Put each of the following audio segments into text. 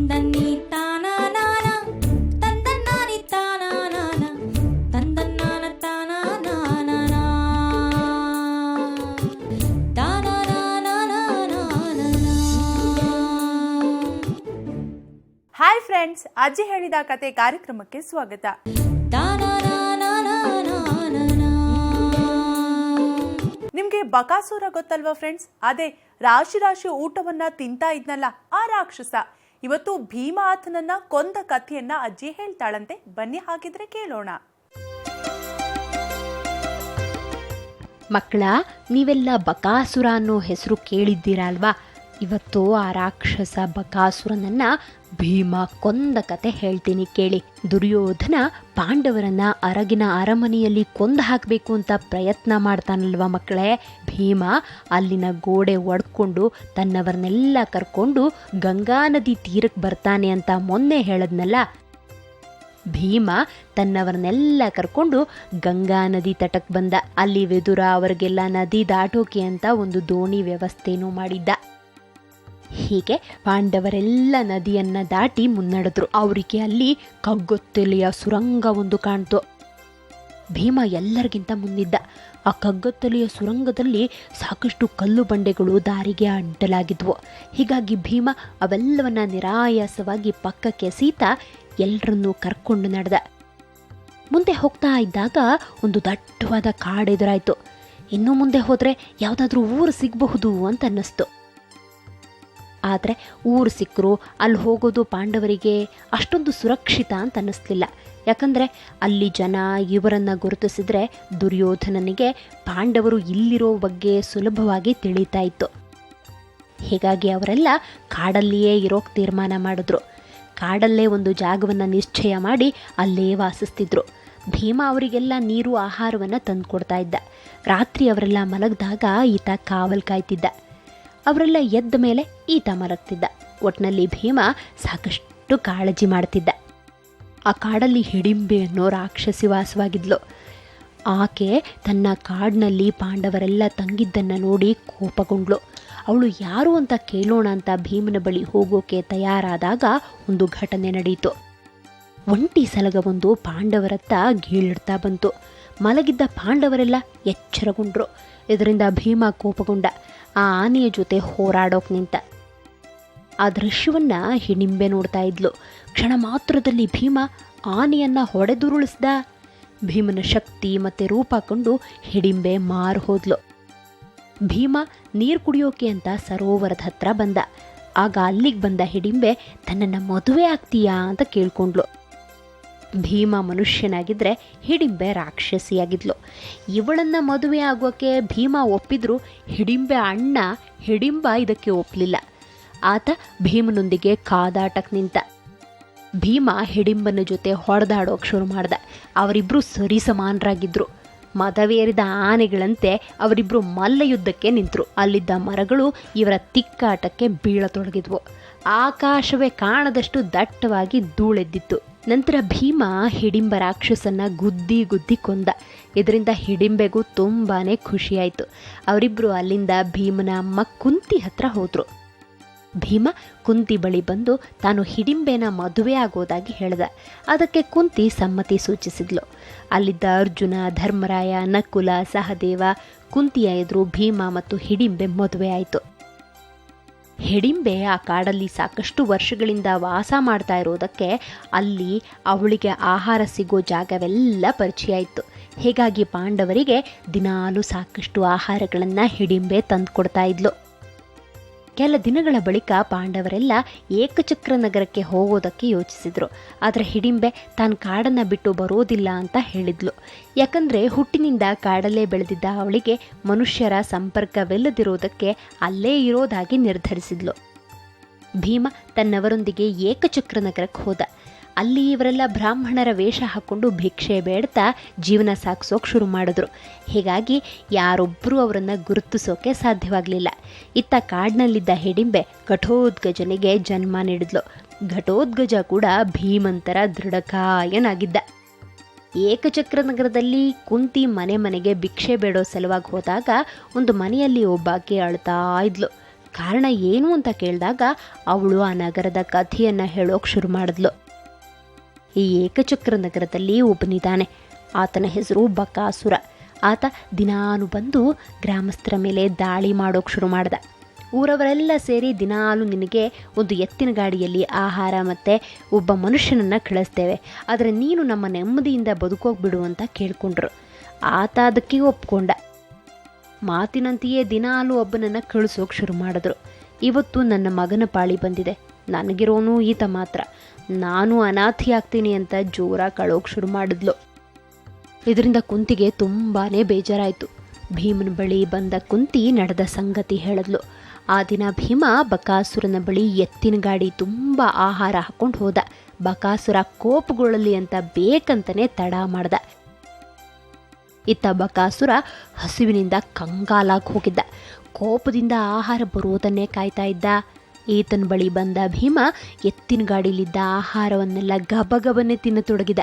ತಂದನ್ನಿ ತಾನಾನಾನ ತಂದನ್ನಾನಿ ತಾನಾನಾನ ತಂದನ್ನಾನ ತಾನಾನಾನ ತಾನಾನಾನಾನಾನಾನ. Hi friends ಅಜ್ಜಿ ಹೇಳಿದ ಕತೆ ಕಾರ್ಯಕ್ರಮಕ್ಕೆ ಸ್ವಾಗತ ನಿಮ್ಗೆ ಬಕಾಸುರ ಗೊತ್ತಲ್ವಾ ಫ್ರೆಂಡ್ಸ್ ಅದೇ ರಾಶಿ ರಾಶಿ ಊಟವನ್ನ ತಿಂತಾ ಇದ್ನಲ್ಲ ಆ ರಾಕ್ಷಸ ಇವತ್ತು ಭೀಮಾತನನ್ನ ಕೊಂದ ಕಥೆಯನ್ನ ಅಜ್ಜಿ ಹೇಳ್ತಾಳಂತೆ. ಬನ್ನಿ ಹಾಗಿದ್ರೆ ಕೇಳೋಣ. ಮಕ್ಕಳ, ನೀವೆಲ್ಲ ಬಕಾಸುರ ಅನ್ನೋ ಹೆಸರು ಕೇಳಿದ್ದೀರಾ ಅಲ್ವಾ ಇವತ್ತು ಆ ರಾಕ್ಷಸ ಬಕಾಸುರನನ್ನ ಭೀಮ ಕೊಂದ ಕತೆ ಹೇಳ್ತೀನಿ ಕೇಳಿ. ದುರ್ಯೋಧನ ಪಾಂಡವರನ್ನ ಅರಗಿನ ಅರಮನೆಯಲ್ಲಿ ಕೊಂದು ಹಾಕಬೇಕು ಅಂತ ಪ್ರಯತ್ನ ಮಾಡ್ತಾನಲ್ವ ಮಕ್ಕಳೇ? ಭೀಮ ಅಲ್ಲಿನ ಗೋಡೆ ಒಡ್ಕೊಂಡು ತನ್ನವರನ್ನೆಲ್ಲ ಕರ್ಕೊಂಡು ಗಂಗಾ ನದಿ ತೀರಕ್ಕೆ ಬರ್ತಾನೆ ಅಂತ ಮೊನ್ನೆ ಹೇಳದ್ನಲ್ಲ? ಭೀಮ ತನ್ನವರನ್ನೆಲ್ಲ ಕರ್ಕೊಂಡು ಗಂಗಾ ನದಿ ತಟಕ್ಕೆ ಬಂದ. ಅಲ್ಲಿ ವೆದುರ ಅವರಿಗೆಲ್ಲ ನದಿ ದಾಟೋಕೆ ಅಂತ ಒಂದು ದೋಣಿ ವ್ಯವಸ್ಥೆನೂ ಮಾಡಿದ್ದ. ಹೀಗೆ ಪಾಂಡವರೆಲ್ಲ ನದಿಯನ್ನ ದಾಟಿ ಮುನ್ನಡೆದ್ರು. ಅವರಿಗೆ ಅಲ್ಲಿ ಕಗ್ಗೊತ್ತಲೆಯ ಸುರಂಗ ಒಂದು ಕಾಣ್ತು. ಭೀಮ ಎಲ್ಲರಿಗಿಂತ ಮುಂದಿದ್ದ ಆ ಕಗ್ಗೊತ್ತಲೆಯ ಸುರಂಗದಲ್ಲಿ ಸಾಕಷ್ಟು ಕಲ್ಲು ಬಂಡೆಗಳು ದಾರಿಗೆ ಅಡ್ಡಲಾಗಿದ್ವು ಹೀಗಾಗಿ ಭೀಮ ಅವೆಲ್ಲವನ್ನ ನಿರಾಯಾಸವಾಗಿ ಪಕ್ಕಕ್ಕೆ ಸೀತ ಎಲ್ಲರನ್ನೂ ಕರ್ಕೊಂಡು ನಡೆದ. ಮುಂದೆ ಹೋಗ್ತಾ ಇದ್ದಾಗ ಒಂದು ದಟ್ಟವಾದ ಕಾಡೆದುರಾಯ್ತು. ಇನ್ನು ಮುಂದೆ ಹೋದರೆ ಯಾವುದಾದ್ರೂ ಊರು ಸಿಗಬಹುದು ಅಂತ ಅನ್ನಿಸ್ತು. ಆದರೆ ಊರು ಸಿಕ್ಕರು ಅಲ್ಲಿ ಹೋಗೋದು ಪಾಂಡವರಿಗೆ ಅಷ್ಟೊಂದು ಸುರಕ್ಷಿತ ಅಂತ ಅನ್ನಿಸ್ಲಿಲ್ಲ. ಯಾಕಂದರೆ ಅಲ್ಲಿ ಜನ ಇವರನ್ನು ಗುರುತಿಸಿದ್ರೆ ದುರ್ಯೋಧನನಿಗೆ ಪಾಂಡವರು ಇಲ್ಲಿರೋ ಬಗ್ಗೆ ಸುಲಭವಾಗಿ ತಿಳಿತಾ ಇತ್ತು. ಹೀಗಾಗಿ ಅವರೆಲ್ಲ ಕಾಡಲ್ಲಿಯೇ ಇರೋಕೆ ತೀರ್ಮಾನ ಮಾಡಿದ್ರು. ಕಾಡಲ್ಲೇ ಒಂದು ಜಾಗವನ್ನು ನಿಶ್ಚಯ ಮಾಡಿ ಅಲ್ಲೇ ವಾಸಿಸ್ತಿದ್ರು. ಭೀಮ ಅವರಿಗೆಲ್ಲ ನೀರು, ಆಹಾರವನ್ನು ತಂದುಕೊಡ್ತಾ ಇದ್ದ. ರಾತ್ರಿ ಅವರೆಲ್ಲ ಮಲಗಿದಾಗ ಈತ ಕಾವಲ್ ಕಾಯ್ತಿದ್ದ. ಅವರೆಲ್ಲ ಎದ್ದ ಮೇಲೆ ಈತ ಮಲಗ್ತಿದ್ದ. ಒಟ್ನಲ್ಲಿ ಭೀಮ ಸಾಕಷ್ಟು ಕಾಳಜಿ ಮಾಡ್ತಿದ್ದ. ಆ ಕಾಡಲ್ಲಿ ಹಿಡಿಂಬೆ ಅನ್ನೋ ರಾಕ್ಷಸಿ ವಾಸವಾಗಿದ್ಲು. ಆಕೆ ತನ್ನ ಕಾಡಿನಲ್ಲಿ ಪಾಂಡವರೆಲ್ಲ ತಂಗಿದ್ದನ್ನು ನೋಡಿ ಕೋಪಗೊಂಡ್ಳು. ಅವಳು ಯಾರು ಅಂತ ಕೇಳೋಣ ಅಂತ ಭೀಮನ ಬಳಿ ಹೋಗೋಕೆ ತಯಾರಾದಾಗ ಒಂದು ಘಟನೆ ನಡೆಯಿತು ಒಂಟಿ ಸಲಗವೊಂದು ಪಾಂಡವರತ್ತ ಗೀಳಿಡ್ತಾ ಬಂತು. ಮಲಗಿದ್ದ ಪಾಂಡವರೆಲ್ಲ ಎಚ್ಚರಗೊಂಡ್ರು. ಇದರಿಂದ ಭೀಮ ಕೋಪಗೊಂಡ. ಆ ಆನೆಯ ಜೊತೆ ಹೋರಾಡೋಕ್ ನಿಂತ. ಆ ದೃಶ್ಯವನ್ನ ಹಿಡಿಂಬೆ ನೋಡ್ತಾ ಇದ್ಲು. ಕ್ಷಣ ಮಾತ್ರದಲ್ಲಿ ಭೀಮ ಆನೆಯನ್ನ ಹೊಡೆದುರುಳಿಸ್ದ. ಭೀಮನ ಶಕ್ತಿ ಮತ್ತೆ ರೂಪ ಕಂಡು ಹಿಡಿಂಬೆ ಮಾರು ಹೋದ್ಲು. ಭೀಮ ನೀರು ಕುಡಿಯೋಕೆ ಅಂತ ಸರೋವರದ ಹತ್ರ ಬಂದ. ಆಗ ಅಲ್ಲಿಗೆ ಬಂದ ಹಿಡಿಂಬೆ, ತನ್ನನ್ನು ಮದುವೆ ಆಗ್ತೀಯಾ? ಅಂತ ಕೇಳ್ಕೊಂಡ್ಲು ಭೀಮ ಮನುಷ್ಯನಾಗಿದ್ದರೆ ಹಿಡಿಂಬೆ ರಾಕ್ಷಸಿಯಾಗಿದ್ಲು. ಇವಳನ್ನು ಮದುವೆ ಆಗೋಕ್ಕೆ ಭೀಮ ಒಪ್ಪಿದ್ರು ಹಿಡಿಂಬೆ ಅಣ್ಣ ಹಿಡಿಂಬ ಇದಕ್ಕೆ ಒಪ್ಪಲಿಲ್ಲ ಆತ ಭೀಮನೊಂದಿಗೆ ಕಾದಾಟಕ್ಕೆ ನಿಂತ. ಭೀಮ ಹಿಡಿಂಬನ ಜೊತೆ ಹೊಡೆದಾಡೋಕೆ ಶುರು ಮಾಡ್ದ. ಅವರಿಬ್ಬರು ಸರಿ ಸಮಾನರಾಗಿದ್ದರು ಮದವೇರಿದ ಆನೆಗಳಂತೆ ಅವರಿಬ್ಬರು ಮಲ್ಲ ಯುದ್ಧಕ್ಕೆ ನಿಂತರು. ಅಲ್ಲಿದ್ದ ಮರಗಳು ಇವರ ತಿಕ್ಕಾಟಕ್ಕೆ ಬೀಳತೊಡಗಿದ್ವು. ಆಕಾಶವೇ ಕಾಣದಷ್ಟು ದಟ್ಟವಾಗಿ ಧೂಳೆದ್ದಿತ್ತು. ನಂತರ ಭೀಮ ಹಿಡಿಂಬ ರಾಕ್ಷಸನ್ನ ಗುದ್ದಿ ಗುದ್ದಿ ಕೊಂದ. ಇದರಿಂದ ಹಿಡಿಂಬೆಗೂ ತುಂಬಾನೇ ಖುಷಿಯಾಯಿತು. ಅವರಿಬ್ಬರು ಅಲ್ಲಿಂದ ಭೀಮನ ಅಮ್ಮ ಕುಂತಿ ಹತ್ರ ಹೋದರು. ಭೀಮ ಕುಂತಿ ಬಳಿ ಬಂದು ತಾನು ಹಿಡಿಂಬೆನ ಮದುವೆ ಆಗೋದಾಗಿ ಹೇಳ್ದ. ಅದಕ್ಕೆ ಕುಂತಿ ಸಮ್ಮತಿ ಸೂಚಿಸಿದ್ಲು. ಅಲ್ಲಿದ್ದ ಅರ್ಜುನ, ಧರ್ಮರಾಯ, ನಕುಲ, ಸಹದೇವ, ಕುಂತಿಯ ಎದುರು ಭೀಮ ಮತ್ತು ಹಿಡಿಂಬೆ ಮದುವೆ ಆಯಿತು. ಹಿಡಿಂಬೆ ಆ ಕಾಡಲ್ಲಿ ಸಾಕಷ್ಟು ವರ್ಷಗಳಿಂದ ವಾಸ ಮಾಡ್ತಾ ಇರೋದಕ್ಕೆ ಅಲ್ಲಿ ಅವಳಿಗೆ ಆಹಾರ ಸಿಗೋ ಜಾಗವೆಲ್ಲ ಪರಿಚಯ ಆಯಿತು ಹೀಗಾಗಿ ಪಾಂಡವರಿಗೆ ದಿನಾಲೂ ಸಾಕಷ್ಟು ಆಹಾರಗಳನ್ನು ಹಿಡಿಂಬೆ ತಂದುಕೊಡ್ತಾ ಇದ್ಲು. ಕೆಲ ದಿನಗಳ ಬಳಿಕ ಪಾಂಡವರೆಲ್ಲ ಏಕಚಕ್ರ ನಗರಕ್ಕೆ ಹೋಗೋದಕ್ಕೆ ಯೋಚಿಸಿದ್ರು. ಆದರೆ ಹಿಡಿಂಬೆ ತಾನು ಕಾಡನ್ನು ಬಿಟ್ಟು ಬರೋದಿಲ್ಲ ಅಂತ ಹೇಳಿದ್ಲು. ಯಾಕಂದರೆ ಹುಟ್ಟಿನಿಂದ ಕಾಡಲ್ಲೇ ಬೆಳೆದಿದ್ದ ಅವಳಿಗೆ ಮನುಷ್ಯರ ಸಂಪರ್ಕವಿಲ್ಲದಿರೋದಕ್ಕೆ ಅಲ್ಲೇ ಇರೋದಾಗಿ ನಿರ್ಧರಿಸಿದ್ಲು. ಭೀಮ ತನ್ನವರೊಂದಿಗೆ ಏಕಚಕ್ರ ನಗರಕ್ಕೆ ಹೋದ. ಅಲ್ಲಿ ಇವರೆಲ್ಲ ಬ್ರಾಹ್ಮಣರ ವೇಷ ಹಾಕ್ಕೊಂಡು ಭಿಕ್ಷೆ ಬೇಡ್ತಾ ಜೀವನ ಸಾಗಿಸೋಕೆ ಶುರು ಮಾಡಿದ್ರು. ಹೀಗಾಗಿ ಯಾರೊಬ್ಬರೂ ಅವರನ್ನು ಗುರುತಿಸೋಕೆ ಸಾಧ್ಯವಾಗಲಿಲ್ಲ. ಇತ್ತ ಕಾಡಿನಲ್ಲಿದ್ದ ಹಿಡಿಂಬೆ ಘಟೋದ್ಗಜನಿಗೆ ಜನ್ಮ ನೀಡಿದ್ಲು. ಘಟೋದ್ಗಜ ಕೂಡ ಭೀಮಂತರ ದೃಢಕಾಯನಾಗಿದ್ದ. ಏಕಚಕ್ರ ನಗರದಲ್ಲಿ ಕುಂತಿ ಮನೆ ಮನೆಗೆ ಭಿಕ್ಷೆ ಬೇಡೋ ಸಲುವಾಗಿ ಹೋದಾಗ ಒಂದು ಮನೆಯಲ್ಲಿ ಒಬ್ಬಾಕೆ ಅಳ್ತಾ ಇದ್ಲು. ಕಾರಣ ಏನು ಅಂತ ಕೇಳಿದಾಗ ಅವಳು ಆ ನಗರದ ಕಥೆಯನ್ನು ಹೇಳೋಕೆ ಶುರು ಮಾಡಿದ್ಲು. ಈ ಏಕಚಕ್ರ ನಗರದಲ್ಲಿ ಒಬ್ಬನಿದ್ದಾನೆ. ಆತನ ಹೆಸರು ಬಕಾಸುರ. ಆತ ದಿನಾನು ಬಂದು ಗ್ರಾಮಸ್ಥರ ಮೇಲೆ ದಾಳಿ ಮಾಡೋಕೆ ಶುರು ಮಾಡ್ದ. ಊರವರೆಲ್ಲ ಸೇರಿ ದಿನಾಲು ನಿನಗೆ ಒಂದು ಎತ್ತಿನ ಗಾಡಿಯಲ್ಲಿ ಆಹಾರ ಮತ್ತು ಒಬ್ಬ ಮನುಷ್ಯನನ್ನು ಕಳಿಸ್ತೇವೆ. ಆದರೆ ನೀನು ನಮ್ಮ ನೆಮ್ಮದಿಯಿಂದ ಬದುಕೋಗ್ಬಿಡು ಅಂತ ಕೇಳಿಕೊಂಡ್ರು. ಆತ ಅದಕ್ಕೆ ಒಪ್ಕೊಂಡ. ಮಾತಿನಂತೆಯೇ ದಿನಾಲು ಒಬ್ಬನನ್ನು ಕಳಿಸೋಕೆ ಶುರು ಮಾಡಿದ್ರು. ಇವತ್ತು ನನ್ನ ಮಗನ ಪಾಳಿ ಬಂದಿದೆ. ನನಗಿರೋನು ಈತ ಮಾತ್ರ. ನಾನು ಅನಾಥಿ ಆಗ್ತೀನಿ ಅಂತ ಜೋರಾಗಿ ಕಳೋಕೆ ಶುರು ಮಾಡಿದ್ಲು. ಇದರಿಂದ ಕುಂತಿಗೆ ತುಂಬಾ ಬೇಜಾರಾಯಿತು. ಭೀಮನ ಬಳಿ ಬಂದ ಕುಂತಿ ನಡೆದ ಸಂಗತಿ ಹೇಳಿದ್ಲು. ಆ ದಿನ ಭೀಮ ಬಕಾಸುರನ ಬಳಿ ಎತ್ತಿನ ಗಾಡಿ ತುಂಬ ಆಹಾರ ಹಾಕೊಂಡು ಹೋದ. ಬಕಾಸುರ ಕೋಪಗೊಳ್ಳಲಿ ಅಂತ ಬೇಕಂತನೇ ತಡ ಮಾಡ್ದ. ಇತ್ತ ಬಕಾಸುರ ಹಸುವಿನಿಂದ ಕಂಗಾಲಾಗಿ ಹೋಗಿದ್ದ. ಕೋಪದಿಂದ ಆಹಾರ ಬರುವುದನ್ನೇ ಕಾಯ್ತಾ ಇದ್ದ. ಈತನ ಬಳಿ ಬಂದ ಭೀಮ ಎತ್ತಿನ ಗಾಡಿಲಿದ್ದ ಆಹಾರವನ್ನೆಲ್ಲ ಗಬಗಬನೆ ತಿನ್ನತೊಡಗಿದ.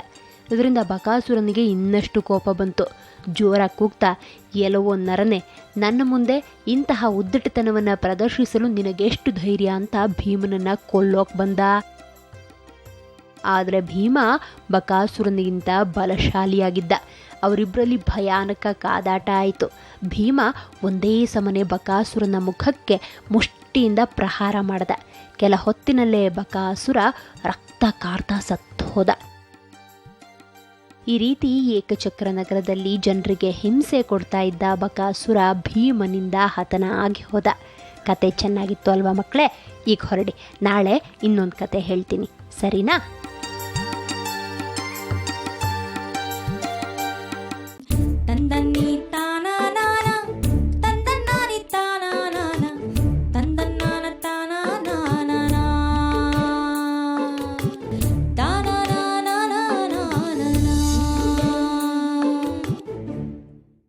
ಇದರಿಂದ ಬಕಾಸುರನಿಗೆ ಇನ್ನಷ್ಟು ಕೋಪ ಬಂತು. ಜೋರಾಗಿ ಕೂಗ್ತಾ, ಎಲ್ಲವೋ ನರನೆ, ನನ್ನ ಮುಂದೆ ಇಂತಹ ಉದ್ದಟತನವನ್ನು ಪ್ರದರ್ಶಿಸಲು ನಿನಗೆಷ್ಟು ಧೈರ್ಯ ಅಂತ ಭೀಮನನ್ನ ಕೊಲ್ಲೋಕ್ ಬಂದ. ಆದರೆ ಭೀಮ ಬಕಾಸುರನಿಗಿಂತ ಬಲಶಾಲಿಯಾಗಿದ್ದ. ಅವರಿಬ್ಬರಲ್ಲಿ ಭಯಾನಕ ಕಾದಾಟ ಆಯಿತು. ಭೀಮ ಒಂದೇ ಸಮನೆ ಬಕಾಸುರನ ಮುಖಕ್ಕೆ ಮುಷ್ಟಿಯಿಂದ ಪ್ರಹಾರ ಮಾಡಿದ. ಕೆಲ ಹೊತ್ತಿನಲ್ಲೇ ಬಕಾಸುರ ರಕ್ತ ಕಾರ್ತಾ ಸತ್ತು ಹೋದ. ಈ ರೀತಿ ಏಕಚಕ್ರ ನಗರದಲ್ಲಿ ಜನರಿಗೆ ಹಿಂಸೆ ಕೊಡ್ತಾ ಇದ್ದ ಬಕಾಸುರ ಭೀಮನಿಂದ ಹತನ ಆಗಿ ಹೋದ. ಕತೆ ಚೆನ್ನಾಗಿತ್ತು ಅಲ್ವಾ ಮಕ್ಕಳೇ? ಈಗ ಹೊರಡಿ. ನಾಳೆ ಇನ್ನೊಂದು ಕತೆ ಹೇಳ್ತೀನಿ. ಸರಿನಾ?